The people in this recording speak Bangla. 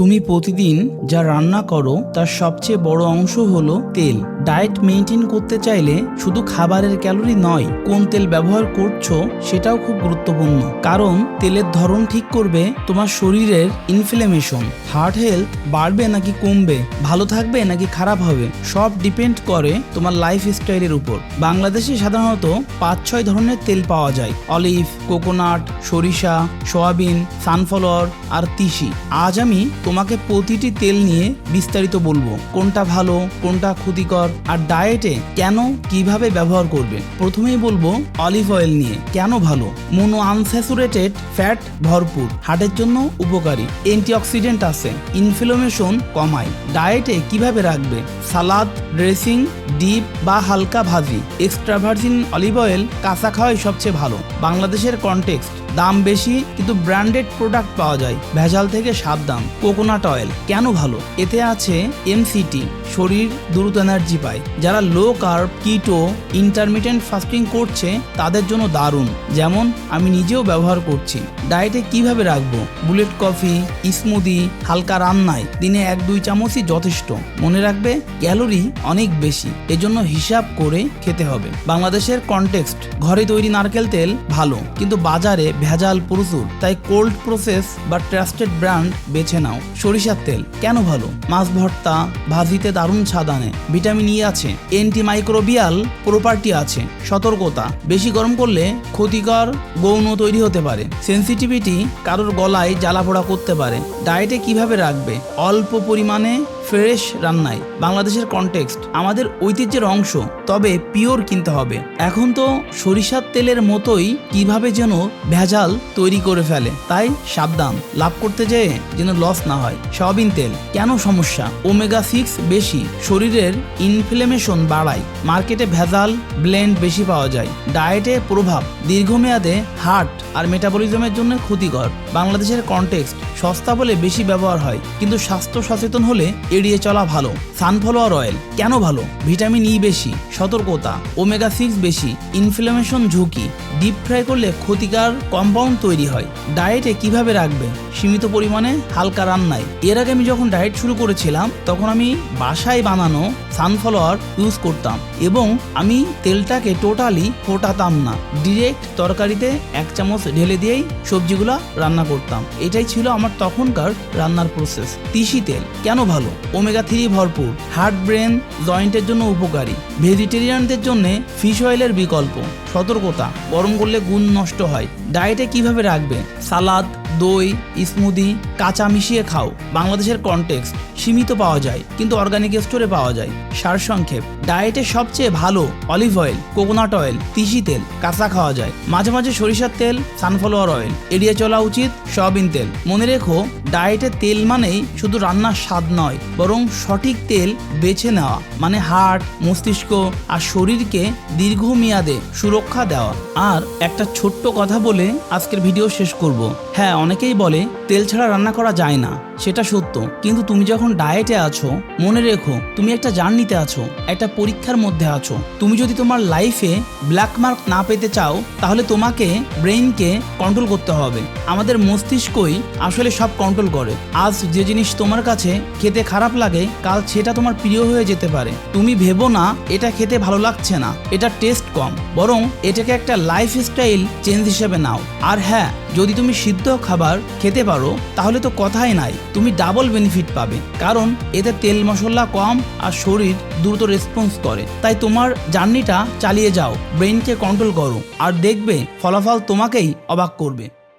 তুমি প্রতিদিন যা রান্না করো, তার সবচেয়ে বড় অংশ হলো তেল। ডায়েট মেনটেন করতে চাইলে শুধু খাবারের ক্যালোরি নয়, কোন তেল ব্যবহার করছ সেটাও খুব গুরুত্বপূর্ণ। কারণ তেলের ধরন ঠিক করবে তোমার শরীরের ইনফ্লেমেশন হার্ট হেলথ বাড়বে নাকি কমবে, ভালো থাকবে নাকি খারাপ হবে, সব ডিপেন্ড করে তোমার লাইফ স্টাইলের উপর। বাংলাদেশে সাধারণত পাঁচ ছয় ধরনের তেল পাওয়া যায়। অলিভ কোকোনাট সরিষা সয়াবিন সানফ্লাওয়ার আর তিসি। আজ আমি তোমাকে প্রতিটি তেল নিয়ে বিস্তারিত বলব। কোনটা ভালো, কোনটা ক্ষতিকর, আর ডায়েটে কেন, কীভাবে ব্যবহার করবে? প্রথমেই বলব অলিভ অয়েল নিয়ে কেন ভালো? মোনো আনস্যাচুরেটেড ফ্যাট ভরপুর, হার্টের জন্য উপকারী। অ্যান্টিঅক্সিডেন্ট আছে ইনফ্লামেশন কমায়। ডায়েটে কীভাবে রাখবে? সালাদ ড্রেসিং ডিপ বা হালকা ভাজি। এক্সট্রা ভার্জিন অলিভ অয়েল কাঁচা খাওয়াই সবচেয়ে ভালো। বাংলাদেশের কনটেক্সট দাম বেশি, কিন্তু ব্র্যান্ডেড প্রোডাক্ট পাওয়া যায়। ভেজাল থেকে সাবধান। কোকোনাট অয়েল কেন ভালো? এতে আছে এমসিটি শরীর দ্রুত এনার্জি পায়। যারা low carb keto intermediate fasting করছে, তাদের জন্য দারুণ। যেমন, আমি নিজেও ব্যবহার করছি। ডায়েটে কীভাবে রাখব? বুলেট কফি স্মুদি হালকা রান্নায়, দিনে এক, দুই চামচই যথেষ্ট। মনে রাখবে ক্যালোরি অনেক বেশি। এজন্য হিসাব করে খেতে হবে। বাংলাদেশের কনটেক্সট ঘরে তৈরি নারকেল তেল ভালো, কিন্তু বাজারে ভেজাল প্রচুর তাই কোল্ড প্রসেস বা ট্রাস্টেড ব্র্যান্ড বেছে নাও। সরিষার তেল, কেন ভালো? মাছ ভর্তা, ভাজিতে দারুণ স্বাদ আনে। ভিটামিন ই আছে অ্যান্টি মাইক্রোবিয়াল প্রপার্টি আছে, সতর্কতা। বেশি গরম করলে ক্ষতিকর গৌণ তৈরি হতে পারে। সেন্সিটিভিটি কারোর গলায় জ্বালাপোড়া করতে পারে। ডায়েটে কীভাবে রাখবে? অল্প পরিমাণে ফ্রেশ রান্নায় বাংলাদেশের কনটেক্সট আমাদের ঐতিহ্যের অংশ, তবে পিওর কিনতে হবে। এখন তো সরিষার তেলের মতোই কীভাবে যেন ভেজাল তৈরি করে ফেলে। তাই সাবধান, লাভ করতে যেয়ে যেন লস না হয়। সয়াবিন তেল, কেন সমস্যা? ওমেগা সিক্স বেশি, শরীরের ইনফ্লেমেশন বাড়ায়। মার্কেটে ভেজাল ব্লেন্ড বেশি পাওয়া যায়। ডায়েটে প্রভাব, দীর্ঘমেয়াদে হার্ট আর মেটাবলিজমের জন্য ক্ষতিকর। বাংলাদেশের কনটেক্সট সস্তা বলে বেশি ব্যবহার হয়, কিন্তু স্বাস্থ্য সচেতন হলে এড়িয়ে চলা ভালো সানফ্লাওয়ার অয়েল কেন ভালো? ভিটামিন ই বেশি, সতর্কতা ওমেগা সিক্স বেশি ইনফ্লামেশন ঝুঁকি ডিপ ফ্রাই করলে ক্ষতিকার কম্পাউন্ড তৈরি হয়। ডায়েটে কীভাবে রাখবে? সীমিত পরিমাণে হালকা রান্নায়। এর আগে আমি যখন ডায়েট শুরু করেছিলাম, তখন আমি বাসায় বানানো সানফ্লাওয়ার ইউজ করতাম এবং আমি তেলটাকে টোটালি ফোটাতাম না। ডিরেক্ট তরকারিতে এক চামচ ঢেলে দিয়েই সবজিগুলো রান্না করতাম। এটাই ছিল আমার তখনকার রান্নার প্রসেস তিসি তেল, কেন ভালো? ওমেগা থ্রি ভরপুর। হার্ট ব্রেন জয়েন্টের জন্য উপকারী। ভেজিটেরিয়ানদের জন্য ফিশ অয়েলের বিকল্প। সতর্কতা গরম করলে গুণ নষ্ট হয়। ডায়েটে কীভাবে রাখবে সালাদ দই, স্মুদি, কাঁচা মিশিয়ে খাও। বাংলাদেশের কনটেক্সট সীমিত পাওয়া যায়, কিন্তু অর্গানিক স্টোরে পাওয়া যায়। সারসংক্ষেপ ডায়েটে সবচেয়ে ভালো অলিভ অয়েল কোকোনাট অয়েল তিসি তেল, কাঁচা খাওয়া যায়। মাঝে মাঝে সরিষার তেল সানফ্লাওয়ার অয়েল এড়িয়ে চলা উচিত সয়াবিন তেল। মনে রেখো, ডায়েটে তেল মানেই শুধু রান্নার স্বাদ নয়, বরং সঠিক তেল বেছে নেওয়া। মানে হার্ট মস্তিষ্ক আর শরীরকে দীর্ঘমেয়াদে সুরক্ষা দেওয়া। আর একটা ছোট্ট কথা বলে আজকের ভিডিও শেষ করব। হ্যাঁ অনেকেই বলে, তেল ছাড়া রান্না করা যায় না, সেটা সত্য। কিন্তু তুমি যখন ডায়েটে আছো, মনে রেখো, তুমি একটা জার্নিতে আছো, একটা পরীক্ষার মধ্যে আছো। তুমি যদি তোমার লাইফে ব্ল্যাক মার্ক না পেতে চাও, তাহলে তোমাকে ব্রেইনকে কন্ট্রোল করতে হবে। আমাদের মস্তিষ্কই আসলে সব কন্ট্রোল করে। আজ যে জিনিস তোমার কাছে খেতে খারাপ লাগে, কাল সেটা তোমার প্রিয় হয়ে যেতে পারে। তুমি ভেবো না, এটা খেতে ভালো লাগছে না, এটা টেস্ট কম। বরং এটাকে একটা লাইফ স্টাইল চেঞ্জ হিসেবে নাও। আর হ্যাঁ যদি তুমি সিদ্ধ খাবার খেতে পারো, তাহলে তো কথাই নাই। তুমি ডাবল বেনিফিট পাবে, কারণ এতে তেল মশলা কম আর শরীর দ্রুত রেসপন্স করে। তাই তোমার জার্নিটা চালিয়ে যাও ব্রেনকে কন্ট্রোল করো, আর দেখবে ফলাফল তোমাকেই অবাক করবে।